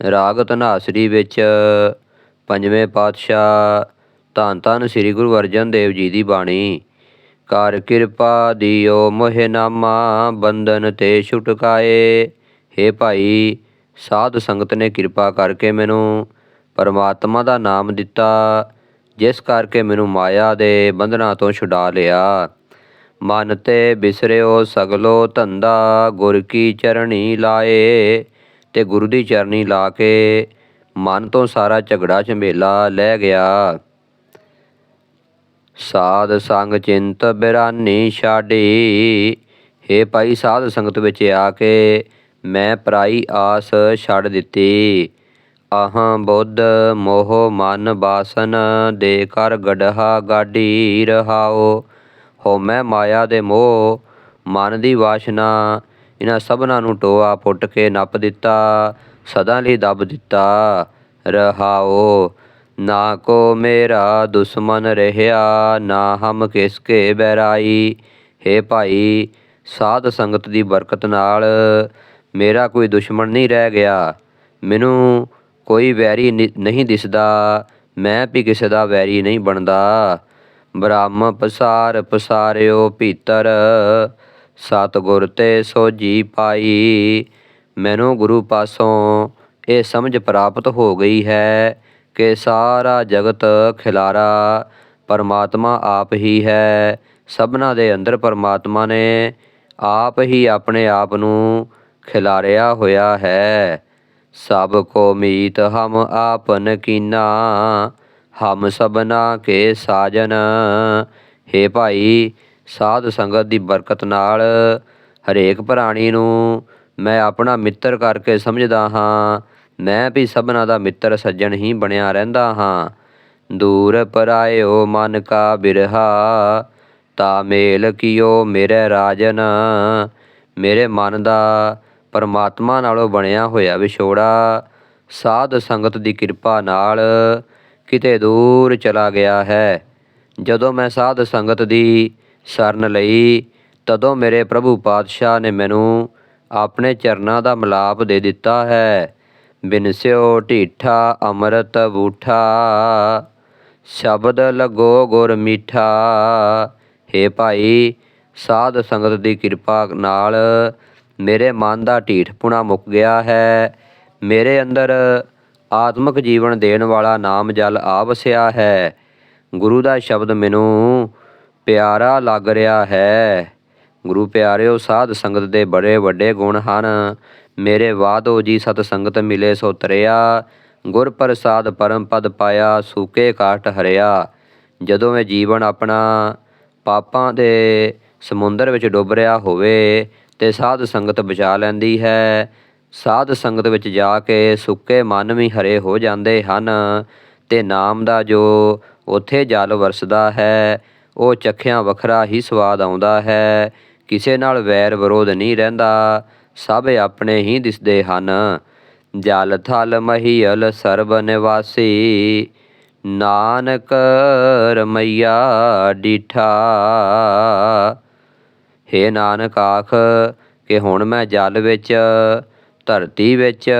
ਰਾਗ ਧਨਾਸਰੀ ਵਿੱਚ ਪੰਜਵੇਂ ਪਾਤਸ਼ਾਹ ਧੰਨ ਧੰਨ ਸ੍ਰੀ ਗੁਰੂ ਅਰਜਨ ਦੇਵ ਜੀ ਦੀ ਬਾਣੀ, ਕਰ ਕਿਰਪਾ ਦਿਓ ਮੋਹਿ ਨਾਮਾ, ਬੰਧਨ ਤੇ ਛੁਟਕਾਏ। हे ਭਾਈ, ਸਾਧ ਸੰਗਤ ਨੇ ਕਿਰਪਾ ਕਰਕੇ ਮੈਨੂੰ ਪਰਮਾਤਮਾ ਦਾ ਨਾਮ ਦਿੱਤਾ, ਜਿਸ ਕਰਕੇ ਮੈਨੂੰ ਮਾਇਆ ਦੇ ਬੰਧਨਾਂ ਤੋਂ ਛੁਡਾ ਲਿਆ। ਮਨ ਤੇ ਬਿਸਰਿਓ ਸਗਲੋ ਧੰਦਾ, ਗੁਰ ਕੀ ਚਰਣੀ ਲਾਏ। ਤੇ ਗੁਰੂ ਦੀ ਚਰਨੀ ਲਾ ਕੇ ਮਨ ਤੋਂ ਸਾਰਾ ਝਗੜਾ ਝੰਬੇਲਾ ਲੈ ਗਿਆ। ਸਾਧ ਸੰਗ ਚਿੰਤ ਬਿਰਾਨੀ ਛਾੜੀ ਹੇ ਭਾਈ ਸਾਧ ਸੰਗਤ ਵਿੱਚ ਆ ਕੇ ਮੈਂ ਪਰਾਈ ਆਸ ਛੱਡ ਦਿੱਤੀ। ਆਹਾਂ ਬੁੱਧ ਮੋਹ ਮਨ ਬਾਸਨ ਦੇ ਕਰ ਗੜਹਾ ਗਾਡੀ ਰਹਾਓ। ਹੋ ਮੈਂ ਮਾਇਆ ਦੇ ਮੋਹ ਮਨ ਦੀ ਵਾਸ਼ਨਾ ਇਹਨਾਂ ਸਭਨਾਂ ਨੂੰ ਟੋਆ ਪੁੱਟ ਕੇ ਨੱਪ ਦਿੱਤਾ, ਸਦਾ ਲਈ ਦੱਬ ਦਿੱਤਾ, ਰਹਾਓ, ਨਾ ਕੋ ਮੇਰਾ ਦੁਸ਼ਮਨ ਰਹਿਆ, ਨਾ ਹਮ ਕਿਸ ਕੇ ਬੈਰਾਈ हे ਭਾਈ, ਸਾਧ ਸੰਗਤ ਦੀ ਬਰਕਤ ਨਾਲ ਮੇਰਾ ਕੋਈ ਦੁਸ਼ਮਣ ਨਹੀਂ ਰਹਿ ਗਿਆ, ਮੈਨੂੰ ਕੋਈ ਵੈਰੀ ਨਿ- ਨਹੀਂ ਦਿਸਦਾ, ਮੈਂ ਵੀ ਕਿਸੇ ਦਾ ਵੈਰੀ ਨਹੀਂ ਬਣਦਾ, ਬ੍ਰਹਮ ਪਸਾਰ ਪਸਾਰਿਓ ਭੀਤਰ ਸਤਿਗੁਰ ਤੇ ਸੋਜੀ ਪਾਈ। ਮੈਨੂੰ ਗੁਰੂ ਪਾਸੋਂ ਇਹ ਸਮਝ ਪ੍ਰਾਪਤ ਹੋ ਗਈ ਹੈ ਕਿ ਸਾਰਾ ਜਗਤ ਖਿਲਾਰਾ ਪਰਮਾਤਮਾ ਆਪ ਹੀ ਹੈ। ਸਭਨਾ ਦੇ ਅੰਦਰ ਪਰਮਾਤਮਾ ਨੇ ਆਪ ਹੀ ਆਪਣੇ ਆਪ ਨੂੰ ਖਿਲਾਰਿਆ ਹੋਇਆ ਹੈ। ਸਭ ਕੋ ਮੀਤ ਹਮ ਆਪਨ ਕੀਨਾ, ਹਮ ਸਭਨਾ ਕੇ ਸਾਜਨ। हे ਭਾਈ ਸਾਧ ਸੰਗਤ ਦੀ ਬਰਕਤ ਨਾਲ ਹਰੇਕ ਪ੍ਰਾਣੀ ਨੂੰ ਮੈਂ ਆਪਣਾ ਮਿੱਤਰ ਕਰਕੇ ਸਮਝਦਾ ਹਾਂ। ਮੈਂ ਵੀ ਸਭਨਾ ਦਾ ਮਿੱਤਰ ਸੱਜਣ ਹੀ ਬਣਿਆ ਰਹਿੰਦਾ ਹਾਂ। ਦੂਰ ਪਰਾਇਓ ਮਨ ਕਾ ਬਿਰਹਾ, ਤਾ ਮੇਲ ਕੀਓ ਮੇਰੇ ਰਾਜਨ। ਮੇਰੇ ਮਨ ਦਾ ਪਰਮਾਤਮਾ ਨਾਲੋਂ ਬਣਿਆ ਹੋਇਆ ਵਿਛੋੜਾ, ਸਾਧ ਸੰਗਤ ਦੀ ਕਿਰਪਾ ਨਾਲ ਕਿਤੇ ਦੂਰ ਚਲਾ ਗਿਆ ਹੈ। ਜਦੋਂ ਮੈਂ ਸਾਧ ਸੰਗਤ ਦੀ ਸ਼ਰਨ ਲਈ, ਤਦੋਂ ਮੇਰੇ ਪ੍ਰਭੂ ਪਾਤਸ਼ਾਹ ਨੇ ਮੈਨੂੰ ਆਪਣੇ ਚਰਨਾਂ ਦਾ ਮਿਲਾਪ ਦੇ ਦਿੱਤਾ ਹੈ। ਬਿਨਸਿਓ ਢੀਠਾ, ਅੰਮ੍ਰਿਤ ਬੂਠਾ, ਸ਼ਬਦ ਲਗੋ ਗੁਰ ਮੀਠਾ। हे ਭਾਈ, ਸਾਧ ਸੰਗਤ ਦੀ ਕਿਰਪਾ ਨਾਲ ਮੇਰੇ ਮਨ ਦਾ ਢੀਠਪੁਣਾ ਮੁੱਕ ਗਿਆ ਹੈ। ਮੇਰੇ ਅੰਦਰ ਆਤਮਿਕ ਜੀਵਨ ਦੇਣ ਵਾਲਾ ਨਾਮ ਜਲ ਆ ਵਸਿਆ ਹੈ। ਗੁਰੂ ਦਾ ਸ਼ਬਦ ਮੈਨੂੰ ਪਿਆਰਾ ਲੱਗ ਰਿਹਾ ਹੈ। ਗੁਰੂ ਪਿਆਰਿਓ, ਸਾਧ ਸੰਗਤ ਦੇ ਬੜੇ ਵੱਡੇ ਗੁਣ ਹਨ। ਮੇਰੇ ਵਾਦੋ ਜੀ ਸਤ ਸੰਗਤ ਮਿਲੇ ਸੋ ਤਰਿਆ। ਗੁਰ ਪ੍ਰਸਾਦ ਪਰਮ ਪਦ ਪਾਇਆ, ਸੂਕੇ ਕਾਟ ਹਰਿਆ। ਜਦੋਂ ਮੈਂ ਜੀਵਨ ਆਪਣਾ ਪਾਪਾਂ ਦੇ ਸਮੁੰਦਰ ਵਿੱਚ ਡੁੱਬ ਰਿਹਾ ਹੋਵੇ, ਤੇ ਸਾਧ ਸੰਗਤ ਬਚਾ ਲੈਂਦੀ ਹੈ। ਸਾਧ ਸੰਗਤ ਵਿੱਚ ਜਾ ਕੇ ਸੁੱਕੇ ਮਨ ਵੀ ਹਰੇ ਹੋ ਜਾਂਦੇ ਹਨ, ਤੇ ਨਾਮ ਦਾ ਜੋ ਉੱਥੇ ਜਲ ਵਰਸਦਾ ਹੈ ਉਹ ਚੱਖਿਆਂ ਵੱਖਰਾ ਹੀ ਸਵਾਦ ਆਉਂਦਾ ਹੈ। ਕਿਸੇ ਨਾਲ ਵੈਰ ਵਿਰੋਧ ਨਹੀਂ ਰਹਿੰਦਾ। ਸਭ ਆਪਣੇ ਹੀ ਦਿਸਦੇ ਹਨ। ਜਲ ਥਲ ਮਹੀਲ ਸਰਬ ਨਿਵਾਸੀ। ਨਾਨਕ ਰਮਈਆ ਡੀਠਾ। ਹੇ ਨਾਨਕ ਆਖ ਕਿ ਹੁਣ ਮੈਂ ਜਲ ਵਿੱਚ, ਧਰਤੀ ਵਿੱਚ,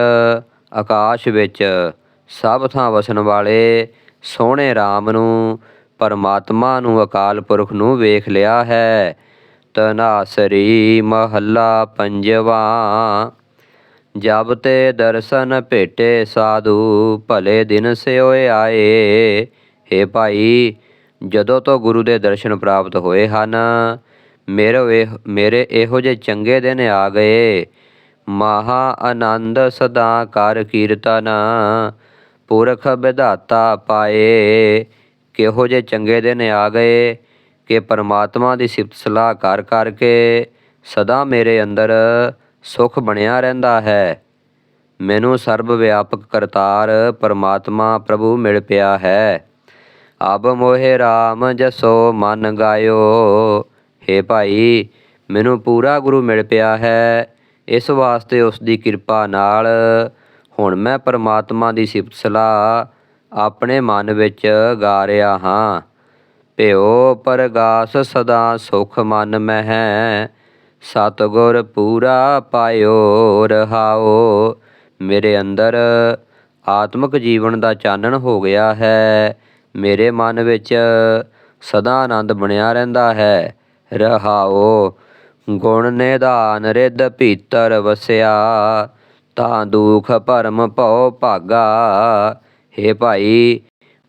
ਆਕਾਸ਼ ਵਿੱਚ ਸਭ ਥਾਂ ਵਸਣ ਵਾਲੇ ਸੋਹਣੇ RAM ਨੂੰ ਪਰਮਾਤਮਾ ਨੂੰ ਅਕਾਲ ਪੁਰਖ ਨੂੰ ਵੇਖ ਲਿਆ ਹੈ। ਤਨਾਸਰੀ ਮਹੱਲਾ ਪੰਜਵਾ। ਜਬ ਤੇ ਦਰਸ਼ਨ ਭੇਟੇ ਸਾਧੂ, ਭਲੇ ਦਿਨ ਸਿਓਏ ਆਏ। हे ਭਾਈ, ਜਦੋਂ ਤੋਂ ਗੁਰੂ ਦੇ ਦਰਸ਼ਨ ਪ੍ਰਾਪਤ ਹੋਏ ਹਨ, ਮੇਰੇ ਇਹ- ਮੇਰੇ ਇਹੋ ਜਿਹੇ ਚੰਗੇ ਦਿਨ ਆ ਗਏ। ਮਹਾ ਆਨੰਦ ਸਦਾ ਕਰ ਕੀਰਤਨ, ਪੁਰਖ ਵਿਧਾਤਾ ਪਾਏ। ਕਿਹੋ ਜਿਹੇ ਚੰਗੇ ਦਿਨ ਆ ਗਏ ਕਿ ਪਰਮਾਤਮਾ ਦੀ ਸਿਫਤ ਸਲਾਹ ਕਰ ਕਰਕੇ ਸਦਾ ਮੇਰੇ ਅੰਦਰ ਸੁਖ ਬਣਿਆ ਰਹਿੰਦਾ ਹੈ। ਮੈਨੂੰ ਸਰਬ ਵਿਆਪਕ ਕਰਤਾਰ ਪਰਮਾਤਮਾ ਪ੍ਰਭੂ ਮਿਲ ਪਿਆ ਹੈ। ਅਬ ਮੋਹਿ RAM ਜਸੋ ਮਨ ਗਾਇਓ। ਹੇ ਭਾਈ, ਮੈਨੂੰ ਪੂਰਾ ਗੁਰੂ ਮਿਲ ਪਿਆ ਹੈ। ਇਸ ਵਾਸਤੇ ਉਸ ਦੀ ਕਿਰਪਾ ਨਾਲ ਹੁਣ ਮੈਂ ਪਰਮਾਤਮਾ ਦੀ ਸਿਫਤ ਸਲਾਹ ਆਪਣੇ ਮਨ ਵਿੱਚ ਗਾ ਰਿਹਾ ਹਾਂ। ਭਿਓ ਪਰਗਾਸ ਸਦਾ ਸੁਖ ਮਨ ਮਹਿ। ਸਤਗੁਰ ਪੂਰਾ ਪਾਇਓ, ਰਹਾਓ। ਮੇਰੇ ਅੰਦਰ ਆਤਮਿਕ ਜੀਵਨ ਦਾ ਚਾਨਣ ਹੋ ਗਿਆ ਹੈ। ਮੇਰੇ ਮਨ ਵਿੱਚ ਸਦਾ ਆਨੰਦ ਬਣਿਆ ਰਹਿੰਦਾ ਹੈ। ਰਹਾਓ, ਗੁਣ ਨਿਧਾਨ ਰਿੱਧ ਭੀਤਰ ਵਸਿਆ। ਤਾਂ ਦੁਖ ਭਰਮ ਭਉ ਭਾਗਾ। ਹੇ ਭਾਈ,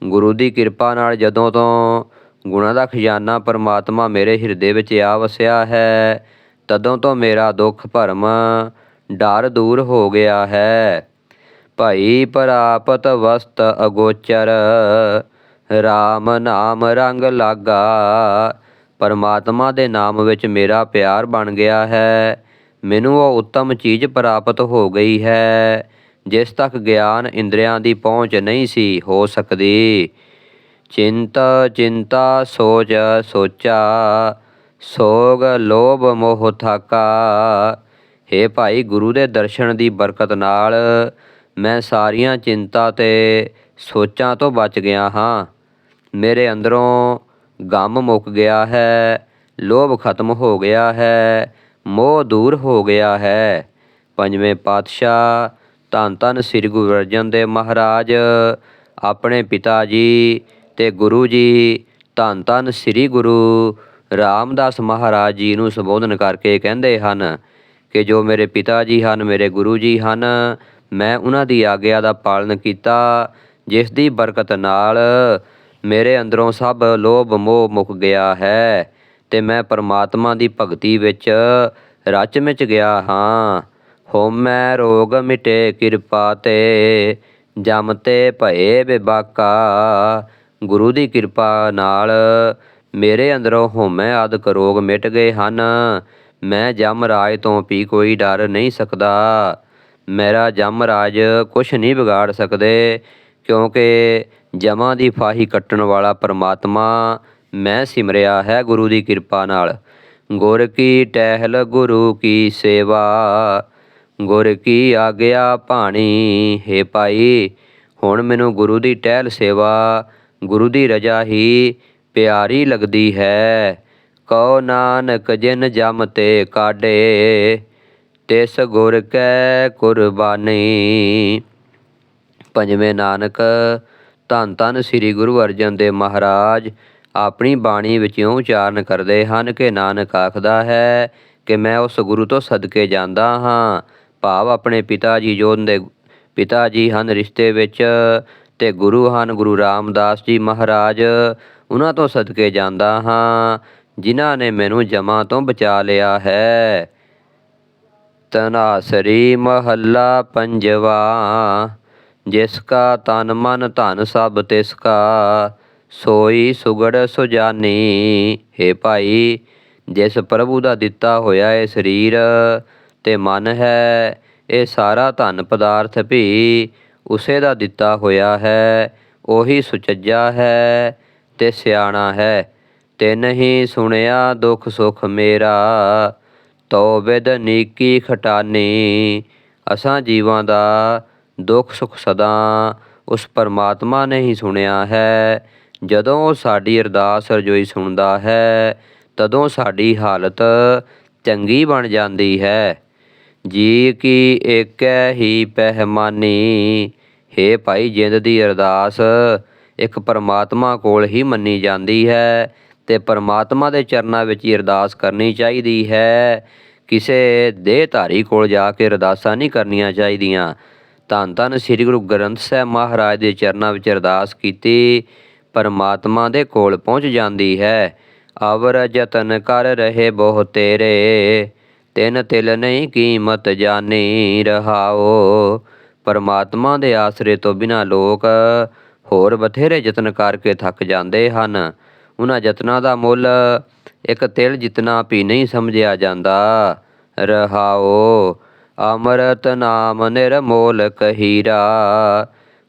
ਗੁਰੂ ਦੀ ਕਿਰਪਾ ਨਾਲ ਜਦੋਂ ਤੋਂ ਗੁਣਾਂ ਦਾ ਖਜ਼ਾਨਾ ਪਰਮਾਤਮਾ ਮੇਰੇ ਹਿਰਦੇ ਵਿੱਚ ਆ ਵਸਿਆ ਹੈ, ਤਦੋਂ ਤੋਂ ਮੇਰਾ ਦੁੱਖ ਭਰਮ ਡਰ ਦੂਰ ਹੋ ਗਿਆ ਹੈ। ਭਾਈ, ਪ੍ਰਾਪਤ ਵਸਤ ਅਗੋਚਰ RAM ਨਾਮ ਰੰਗ ਲਾਗਾ, ਪਰਮਾਤਮਾ ਦੇ ਨਾਮ ਵਿੱਚ ਮੇਰਾ ਪਿਆਰ ਬਣ ਗਿਆ ਹੈ। ਮੈਨੂੰ ਉਹ ਉੱਤਮ ਚੀਜ਼ ਪ੍ਰਾਪਤ ਹੋ ਗਈ ਹੈ। ਜਿਸ ਤੱਕ ਗਿਆਨ ਇੰਦਰੀਆਂ ਦੀ ਪਹੁੰਚ ਨਹੀਂ ਸੀ ਹੋ ਸਕਦੀ। ਚਿੰਤ, ਚਿੰਤਾ, ਸੋਚ, ਸੋਚਾ, ਸੋਗ, ਲੋਭ, ਮੋਹ, ਥਾਕਾ। ਹੇ ਭਾਈ, ਗੁਰੂ ਦੇ ਦਰਸ਼ਨ ਦੀ ਬਰਕਤ ਨਾਲ ਮੈਂ ਸਾਰੀਆਂ ਚਿੰਤਾ ਤੇ ਸੋਚਾਂ ਤੋਂ ਬਚ ਗਿਆ ਹਾਂ। ਮੇਰੇ ਅੰਦਰੋਂ ਗਮ ਮੁੱਕ ਗਿਆ ਹੈ, ਲੋਭ ਖਤਮ ਹੋ ਗਿਆ ਹੈ, ਮੋਹ ਦੂਰ ਹੋ ਗਿਆ ਹੈ। ਪੰਜਵੇਂ ਪਾਤਸ਼ਾਹ ਧੰਨ ਧੰਨ ਸ੍ਰੀ ਗੁਰੂ ਅਰਜਨ ਦੇਵ ਮਹਾਰਾਜ, ਆਪਣੇ ਪਿਤਾ ਜੀ ਤੇ ਗੁਰੂ ਜੀ, ਧੰਨ ਧੰਨ ਸ੍ਰੀ ਗੁਰੂ ਰਾਮਦਾਸ ਮਹਾਰਾਜ ਜੀ ਨੂੰ ਸੰਬੋਧਨ ਕਰਕੇ ਕਹਿੰਦੇ ਹਨ ਕਿ ਜੋ ਮੇਰੇ ਪਿਤਾ ਜੀ ਹਨ, ਮੇਰੇ ਗੁਰੂ ਜੀ ਹਨ, ਮੈਂ ਉਹਨਾਂ ਦੀ ਆਗਿਆ ਦਾ ਪਾਲਨ ਕੀਤਾ, ਜਿਸ ਦੀ ਬਰਕਤ ਨਾਲ ਮੇਰੇ ਅੰਦਰੋਂ ਸਭ ਲੋਭ ਮੋਹ ਮੁੱਕ ਗਿਆ ਹੈ ਤੇ ਮੈਂ ਪਰਮਾਤਮਾ ਦੀ ਭਗਤੀ ਵਿੱਚ ਰਚ ਮਿਚ ਗਿਆ ਹਾਂ। ਹੋਮੈ ਰੋਗ ਮਿਟੇ ਕਿਰਪਾ ਤੇ, ਜਮ ਤੇ ਭਏ ਬਿਬਾਕਾ। ਗੁਰੂ ਦੀ ਕਿਰਪਾ ਨਾਲ ਮੇਰੇ ਅੰਦਰੋਂ ਹੋਮੈ ਆਦਿਕ ਰੋਗ ਮਿਟ ਗਏ ਹਨ। ਮੈਂ ਜਮ ਰਾਜ ਤੋਂ ਵੀ ਕੋਈ ਡਰ ਨਹੀਂ ਸਕਦਾ। ਮੇਰਾ ਜਮ ਰਾਜ ਕੁਛ ਨਹੀਂ ਵਿਗਾੜ ਸਕਦੇ, ਕਿਉਂਕਿ ਜਮਾਂ ਦੀ ਫਾਹੀ ਕੱਟਣ ਵਾਲਾ ਪਰਮਾਤਮਾ ਮੈਂ ਸਿਮਰਿਆ ਹੈ ਗੁਰੂ ਦੀ ਕਿਰਪਾ ਨਾਲ। ਗੁਰ ਕੀ ਟਹਿਲ ਗੁਰੂ ਕੀ ਸੇਵਾ ਗੁਰ ਕੀ ਆਗਿਆ ਭਾਣੀ? ਹੈ ਭਾਈ, ਹੁਣ ਮੈਨੂੰ ਗੁਰੂ ਦੀ ਟਹਿਲ ਸੇਵਾ, ਗੁਰੂ ਦੀ ਰਜਾ ਹੀ ਪਿਆਰੀ ਲੱਗਦੀ ਹੈ। ਕਉ ਨਾਨਕ ਜਿਨ ਜਮ ਤੇ ਕਾਢੇ, ਤਿਸ ਗੁਰ ਕੈ ਕੁਰਬਾਨੀ। ਪੰਜਵੇਂ ਨਾਨਕ, ਧੰਨ ਧੰਨ ਸ੍ਰੀ ਗੁਰੂ ਅਰਜਨ ਦੇਵ ਮਹਾਰਾਜ, ਆਪਣੀ ਬਾਣੀ ਵਿੱਚੋਂ ਉਚਾਰਨ ਕਰਦੇ ਹਨ ਕਿ ਨਾਨਕ ਆਖਦਾ ਹੈ ਕਿ ਮੈਂ ਉਸ ਗੁਰੂ ਤੋਂ ਸਦਕੇ ਜਾਂਦਾ ਹਾਂ। ਭਾਵ ਆਪਣੇ ਪਿਤਾ ਜੀ ਜੋ ਦੇ ਪਿਤਾ ਜੀ ਹਨ ਰਿਸ਼ਤੇ ਵਿੱਚ ਤੇ ਗੁਰੂ ਹਨ, ਗੁਰੂ ਰਾਮਦਾਸ ਜੀ ਮਹਾਰਾਜ, ਉਹਨਾਂ ਤੋਂ ਸਦਕੇ ਜਾਂਦਾ ਹਾਂ, ਜਿਨ੍ਹਾਂ ਨੇ ਮੈਨੂੰ ਜਮਾਂ ਤੋਂ ਬਚਾ ਲਿਆ ਹੈ। ਤਨਾਸਰੀ ਮਹੱਲਾ ਪੰਜਵਾ, ਜਿਸ ਕਾ ਤਨ ਮਨ ਧਨ ਸਭ ਤਿਸ ਕਾ, ਸੋਈ ਸੁਗੜ ਸੁਜਾਨੀ, ਹੈ ਭਾਈ, ਜਿਸ ਪ੍ਰਭੂ ਦਾ ਦਿੱਤਾ ਹੋਇਆ ਹੈ ਸਰੀਰ ਤੇ ਮਨ ਹੈ, ਇਹ ਸਾਰਾ ਧਨ ਪਦਾਰਥ ਵੀ ਉਸੇ ਦਾ ਦਿੱਤਾ ਹੋਇਆ ਹੈ, ਉਹੀ ਸੁਚੱਜਾ ਹੈ ਤੇ ਸਿਆਣਾ ਹੈ। ਤੇ ਨਹੀਂ ਸੁਣਿਆ ਦੁੱਖ ਸੁਖ ਮੇਰਾ ਤੋ ਵਿਦ ਨੀਕੀ ਖਟਾਨੀ। ਅਸਾਂ ਜੀਵਾਂ ਦਾ ਦੁੱਖ ਸੁਖ ਸਦਾ ਉਸ ਪਰਮਾਤਮਾ ਨੇ ਹੀ ਸੁਣਿਆ ਹੈ। ਜਦੋਂ ਉਹ ਸਾਡੀ ਅਰਦਾਸ ਰਜੋਈ ਸੁਣਦਾ ਹੈ, ਤਦੋਂ ਸਾਡੀ ਹਾਲਤ ਚੰਗੀ ਬਣ ਜਾਂਦੀ ਹੈ। ਜੀ ਕੀ ਏਕੈ ਹੀ ਪਹਿਮਾਨੀ? ਹੇ ਭਾਈ ਜਿੰਦ ਦੀ ਅਰਦਾਸ, ਇੱਕ ਪਰਮਾਤਮਾ ਕੋਲ ਹੀ ਮੰਨੀ ਜਾਂਦੀ ਹੈ ਤੇ ਪਰਮਾਤਮਾ ਦੇ ਚਰਨਾਂ ਵਿੱਚ ਹੀ ਅਰਦਾਸ ਕਰਨੀ ਚਾਹੀਦੀ ਹੈ। ਕਿਸੇ ਦੇਹਧਾਰੀ ਕੋਲ ਜਾ ਕੇ ਅਰਦਾਸਾਂ ਨਹੀਂ ਕਰਨੀਆਂ ਚਾਹੀਦੀਆਂ। ਧੰਨ ਧੰਨ ਸ੍ਰੀ ਗੁਰੂ ਗ੍ਰੰਥ ਸਾਹਿਬ ਮਹਾਰਾਜ ਦੇ ਚਰਨਾਂ ਵਿੱਚ ਅਰਦਾਸ ਕੀਤੀ, ਪਰਮਾਤਮਾ ਦੇ ਕੋਲ ਪਹੁੰਚ ਜਾਂਦੀ ਹੈ। ਅਵਰ ਜਤਨ ਕਰ ਰਹੇ ਬਹੁ ਤੇਰੇ। ਤਿੰਨ ਤਿਲ ਨਹੀਂ ਕੀਮਤ ਜਾਣੀ ਰਹਾਓ। ਪਰਮਾਤਮਾ ਦੇ ਆਸਰੇ ਤੋਂ ਬਿਨਾ ਲੋਕ ਹੋਰ ਬਥੇਰੇ ਯਤਨ ਕਰਕੇ ਥੱਕ ਜਾਂਦੇ ਹਨ। ਉਹਨਾਂ ਯਤਨਾਂ ਦਾ ਮੁੱਲ ਇੱਕ ਤਿਲ ਜਿਤਨਾ ਵੀ ਨਹੀਂ ਸਮਝਿਆ ਜਾਂਦਾ। ਰਹਾਓ, ਅੰਮ੍ਰਿਤ ਨਾਮ ਨਿਰਮੋਲ ਕਹੀਰਾ,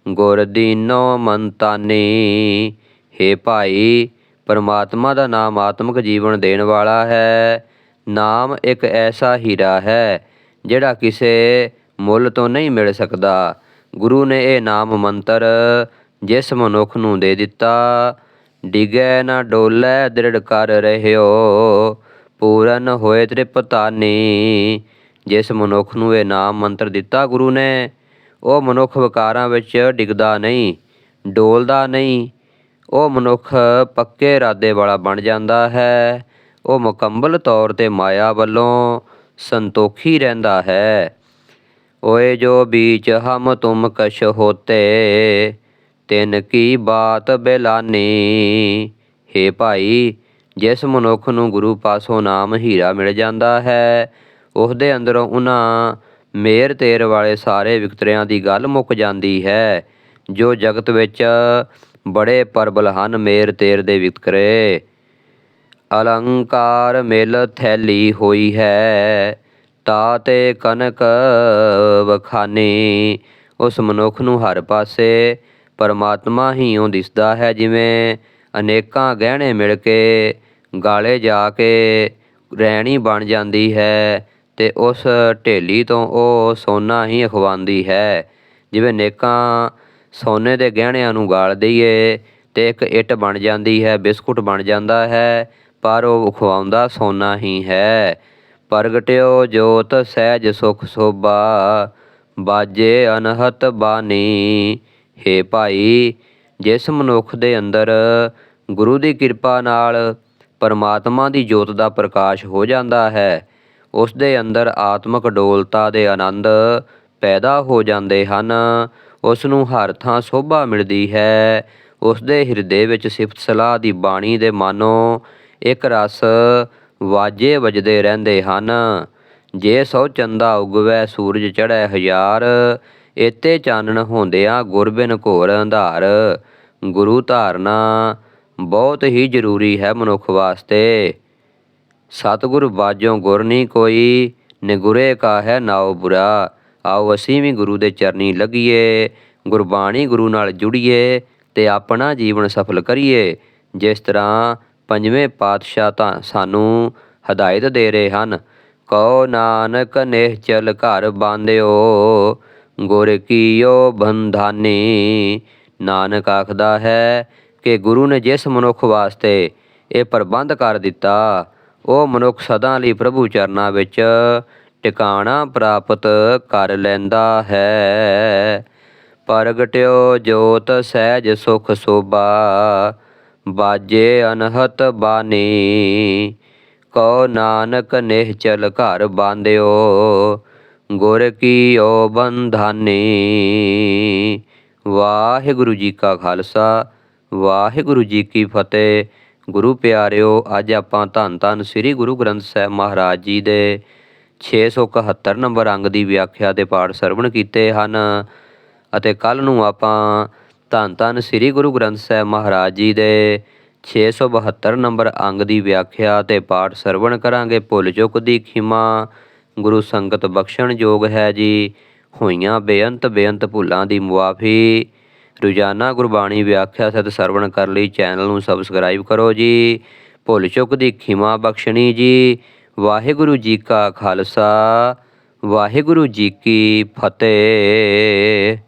ਗੁਰ ਦੀਨੋ ਮੰਤਾਨੀ। ਹੇ ਭਾਈ, ਪਰਮਾਤਮਾ ਦਾ ਨਾਮ ਆਤਮਿਕ ਜੀਵਨ ਦੇਣ ਵਾਲਾ ਹੈ। ਨਾਮ ਇੱਕ ਐਸਾ ਹੀਰਾ ਹੈ, ਜਿਹੜਾ ਕਿਸੇ ਮੁੱਲ ਤੋਂ ਨਹੀਂ ਮਿਲ ਸਕਦਾ। ਗੁਰੂ ਨੇ ਇਹ ਨਾਮ ਮੰਤਰ ਜਿਸ ਮਨੁੱਖ ਨੂੰ ਦੇ ਦਿੱਤਾ, ਡਿਗੈ ਨਾ ਡੋਲੇ, ਦ੍ਰਿੜ ਕਰ ਰਹਿਓ, ਪੂਰਨ ਹੋਏ ਤ੍ਰਿਪਤਾਨੀ। ਜਿਸ ਮਨੁੱਖ ਨੂੰ ਇਹ ਨਾਮ ਮੰਤਰ ਦਿੱਤਾ ਗੁਰੂ ਨੇ, ਉਹ ਮਨੁੱਖ ਵਿਕਾਰਾਂ ਵਿੱਚ ਡਿੱਗਦਾ ਨਹੀਂ, ਡੋਲਦਾ ਨਹੀਂ। ਉਹ ਮਨੁੱਖ ਪੱਕੇ ਇਰਾਦੇ ਵਾਲਾ ਬਣ ਜਾਂਦਾ ਹੈ। ਉਹ ਮੁਕੰਮਲ ਤੌਰ ਤੇ ਮਾਇਆ ਵੱਲੋਂ ਸੰਤੋਖੀ ਰਹਿੰਦਾ ਹੈ। ਓਏ ਜੋ ਬੀਚ ਹਮ ਤੁਮ ਕਸ਼ ਹੋਤੇ, ਤਿਨ ਕੀ ਬਾਤ ਬਿਲਾਨੀ। हे ਭਾਈ, ਜਿਸ ਮਨੁੱਖ ਨੂੰ ਗੁਰੂ ਪਾਸੋਂ ਨਾਮ ਹੀਰਾ ਮਿਲ ਜਾਂਦਾ ਹੈ, ਉਹਦੇ ਅੰਦਰੋਂ ਉਹਨਾਂ ਮੇਰ ਤੇਰ ਵਾਲੇ ਸਾਰੇ ਵਿਕਤਰਿਆਂ ਦੀ ਗੱਲ ਮੁੱਕ ਜਾਂਦੀ ਹੈ, ਜੋ ਜਗਤ ਵਿੱਚ ਬੜੇ ਪਰਬਲ ਹਨ ਮੇਰ ਤੇਰ ਦੇ ਵਿਤਕਰੇ ਅਲੰਕਾਰ ਮਿਲ ਥੈਲੀ ਹੋਈ ਹੈ ਤਾ ਤੇ ਕਨਕ ਵਖਾਨੀ। ਉਸ ਮਨੁੱਖ ਨੂੰ ਹਰ ਪਾਸੇ ਪਰਮਾਤਮਾ ਹੀ ਉਹ ਦਿਸਦਾ ਹੈ, ਜਿਵੇਂ ਅਨੇਕਾਂ ਗਹਿਣੇ ਮਿਲ ਕੇ ਗਾਲੇ ਜਾ ਕੇ ਰਹਿਣੀ ਬਣ ਜਾਂਦੀ ਹੈ ਤੇ ਉਸ ਢੇਲੀ ਤੋਂ ਉਹ ਸੋਨਾ ਹੀ ਅਖਵਾਉਂਦੀ ਹੈ। ਜਿਵੇਂ ਨੇਕਾਂ ਸੋਨੇ ਦੇ ਗਹਿਣਿਆਂ ਨੂੰ ਗਾਲ ਦਈਏ ਤੇ ਇੱਕ ਇੱਟ ਬਣ ਜਾਂਦੀ ਹੈ, ਬਿਸਕੁਟ ਬਣ ਜਾਂਦਾ ਹੈ ਪਰ ਉਹ ਖਵਾਉਂਦਾ ਸੋਨਾ ਹੀ ਹੈ। ਪ੍ਰਗਟਿਓ ਜੋਤ ਸਹਿਜ ਸੁਖ ਸੋਭਾ, ਬਾਜੇ ਅਨਹਤ ਬਾਣੀ। ਹੇ ਭਾਈ, ਜਿਸ ਮਨੁੱਖ ਦੇ ਅੰਦਰ ਗੁਰੂ ਦੀ ਕਿਰਪਾ ਨਾਲ ਪਰਮਾਤਮਾ ਦੀ ਜੋਤ ਦਾ ਪ੍ਰਕਾਸ਼ ਹੋ ਜਾਂਦਾ ਹੈ, ਉਸ ਦੇ ਅੰਦਰ ਆਤਮਕ ਡੋਲਤਾ ਦੇ ਆਨੰਦ ਪੈਦਾ ਹੋ ਜਾਂਦੇ ਹਨ। ਉਸ ਨੂੰ ਹਰ ਥਾਂ ਸੋਭਾ ਮਿਲਦੀ ਹੈ। ਉਸ ਦੇ ਹਿਰਦੇ ਵਿੱਚ ਸਿਫਤ ਸਲਾਹ ਦੀ ਬਾਣੀ ਦੇ ਮਾਨੋ ਇੱਕ ਰਸ ਵਾਜੇ ਵੱਜਦੇ ਰਹਿੰਦੇ ਹਨ। ਜੇ ਸੌ ਚੰਦਾ ਉਗਵੈ ਸੂਰਜ ਚੜ੍ਹੈ ਹਜ਼ਾਰ ਏਤੇ ਚਾਨਣ ਹੁੰਦਿਆਂ ਗੁਰਬਿਨ ਘੋਰ ਅੰਧਾਰ। ਗੁਰੂ ਧਾਰਨਾ ਬਹੁਤ ਹੀ ਜ਼ਰੂਰੀ ਹੈ ਮਨੁੱਖ ਵਾਸਤੇ। ਸਤਿਗੁਰ ਬਾਝੋਂ ਗੁਰ ਨਹੀਂ ਕੋਈ, ਨਿਗੁਰੇ ਕਾ ਹੈ ਨਾਉ ਬੁਰਾ। ਆਓ ਅਸੀਂ ਵੀ ਗੁਰੂ ਦੇ ਚਰਨੀ ਲੱਗੀਏ, ਗੁਰਬਾਣੀ ਗੁਰੂ ਨਾਲ ਜੁੜੀਏ ਤੇ ਆਪਣਾ ਜੀਵਨ ਸਫਲ ਕਰੀਏ। ਜਿਸ ਤਰ੍ਹਾਂ ਪੰਜਵੇਂ ਪਾਤਸ਼ਾਹ ਤਾਂ ਸਾਨੂੰ ਹਦਾਇਤ ਦੇ ਰਹੇ ਹਨ, ਕਉ ਨਾਨਕ ਨਿਹਚਲ ਘਰ ਬਾਂਧਿਓ, ਗੁਰ ਕੀਓ ਬੰਧਾਨੀ। ਨਾਨਕ ਆਖਦਾ ਹੈ ਕਿ ਗੁਰੂ ਨੇ ਜਿਸ ਮਨੁੱਖ ਵਾਸਤੇ ਇਹ ਪ੍ਰਬੰਧ ਕਰ ਦਿੱਤਾ, ਉਹ ਮਨੁੱਖ ਸਦਾ ਲਈ ਪ੍ਰਭੂ ਚਰਨਾਂ ਵਿੱਚ ਟਿਕਾਣਾ ਪ੍ਰਾਪਤ ਕਰ ਲੈਂਦਾ ਹੈ। ਪ੍ਰਗਟਿਓ ਜੋਤ ਸਹਿਜ ਸੁਖ ਸੋਭਾ ਬਾਜੇ ਅਨਹਤ ਬਾਣੀ ਕਉ ਨਾਨਕ ਨਿਹਚਲ ਘਰ ਬਾਂਧਿਓ, ਗੁਰ ਕੀਓ ਬੰਧਾਨੀ। ਵਾਹਿਗੁਰੂ ਜੀ ਕਾ ਖਾਲਸਾ, ਵਾਹਿਗੁਰੂ ਜੀ ਕੀ ਫਤਿਹ। ਗੁਰੂ ਪਿਆਰਿਓ, ਅੱਜ ਆਪਾਂ ਧੰਨ ਧੰਨ ਸ੍ਰੀ ਗੁਰੂ ਗ੍ਰੰਥ ਸਾਹਿਬ ਮਹਾਰਾਜ ਜੀ ਦੇ 671 ਨੰਬਰ ਅੰਗ ਦੀ ਵਿਆਖਿਆ ਦੇ ਪਾਠ ਸਰਵਣ ਕੀਤੇ ਹਨ। ਅਤੇ ਕੱਲ ਨੂੰ ਆਪਾਂ ਧੰਨ ਧੰਨ ਸ੍ਰੀ ਗੁਰੂ ਗ੍ਰੰਥ ਸਾਹਿਬ ਮਹਾਰਾਜ ਜੀ ਦੇ 672 ਨੰਬਰ ਅੰਗ ਦੀ ਵਿਆਖਿਆ ਤੇ ਪਾਠ ਸਰਵਣ ਕਰਾਂਗੇ। ਭੁੱਲ ਚੁੱਕ ਦੀ ਖਿਮਾ, ਗੁਰੂ ਸੰਗਤ ਬਖਸ਼ਣ ਯੋਗ ਹੈ ਜੀ। ਹੋਈਆਂ ਬੇਅੰਤ ਬੇਅੰਤ ਭੁੱਲਾਂ ਦੀ ਮੁਆਫੀ, ਰੋਜ਼ਾਨਾ ਗੁਰਬਾਣੀ ਵਿਆਖਿਆ ਸਤ ਸਰਵਣ ਕਰਨ ਲਈ ਚੈਨਲ ਨੂੰ ਸਬਸਕ੍ਰਾਈਬ ਕਰੋ ਜੀ। ਭੁੱਲ ਚੁੱਕ ਦੀ ਖਿਮਾ ਬਖਸ਼ਣੀ ਜੀ। ਵਾਹਿਗੁਰੂ ਜੀ ਕਾ ਖਾਲਸਾ, ਵਾਹਿਗੁਰੂ ਜੀ ਕੀ ਫਤਿਹ।